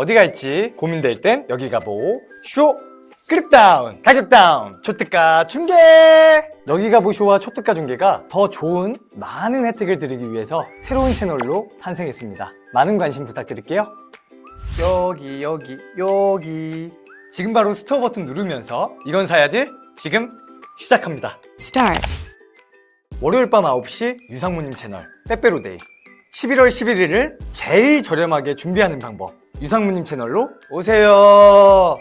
어디 갈지 고민될 땐 여기 가보. 쇼! 클릭 다운 가격 다운 초특가 중계! 여기 가 보 쇼와 초특가 중계가 더 좋은 많은 혜택을 드리기 위해서 새로운 채널로 탄생했습니다. 많은 관심 부탁드릴게요. 여기 여기 여기. 지금 바로 스토어 버튼 누르면서 이건 사야 돼 지금 시작합니다. Start. 월요일 밤 9시 유상무님 채널 빼빼로데이. 11월 11일을 제일 저렴하게 준비하는 방법 유상무님 채널로 오세요.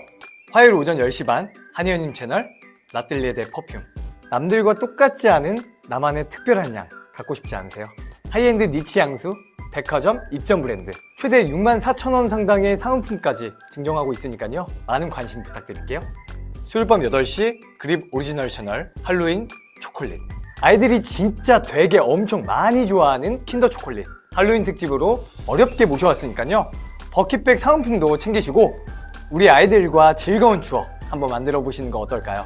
화요일 오전 10시 반 한희연님 채널 라뜰리에 대 퍼퓸. 남들과 똑같지 않은 나만의 특별한 향 갖고 싶지 않으세요? 하이엔드 니치 향수 백화점 입점 브랜드 최대 6만 4천 원 상당의 상품까지 증정하고 있으니까요. 많은 관심 부탁드릴게요. 수요일 밤 8시 그립 오리지널 채널 할로윈 초콜릿. 아이들이 진짜 되게 엄청 많이 좋아하는 킨더 초콜릿. 할로윈 특집으로 어렵게 모셔왔으니까요 버킷백 사은품도 챙기시고 우리 아이들과 즐거운 추억 한번 만들어 보시는 거 어떨까요?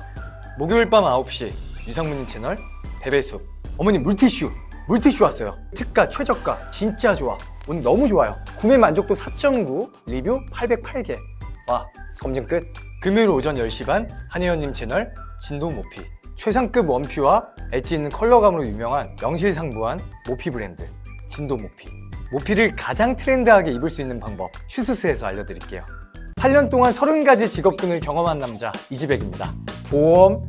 목요일 밤 9시 유상무님 채널 베베숲. 어머니 물티슈. 물티슈 왔어요. 특가 최저가 진짜 좋아. 오늘 너무 좋아요. 구매 만족도 4.9 리뷰 808개. 와 검증 끝. 금요일 오전 10시 반 한혜연님 채널 진도 모피. 최상급 원피와 엣지 있는 컬러감으로 유명한 명실상부한 모피 브랜드 진도 모피 모피를 가장 트렌드하게 입을 수 있는 방법 슈스스에서 알려드릴게요. 8년 동안 30가지 직업군을 경험한 남자 이지백입니다. 보험,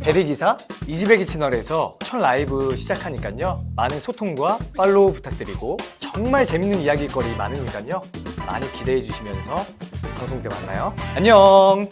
대리기사 이지백이 채널에서 첫 라이브 시작하니까요. 많은 소통과 팔로우 부탁드리고 정말 재밌는 이야기거리 많으니까요. 많이 기대해 주시면서 방송 때 만나요. 안녕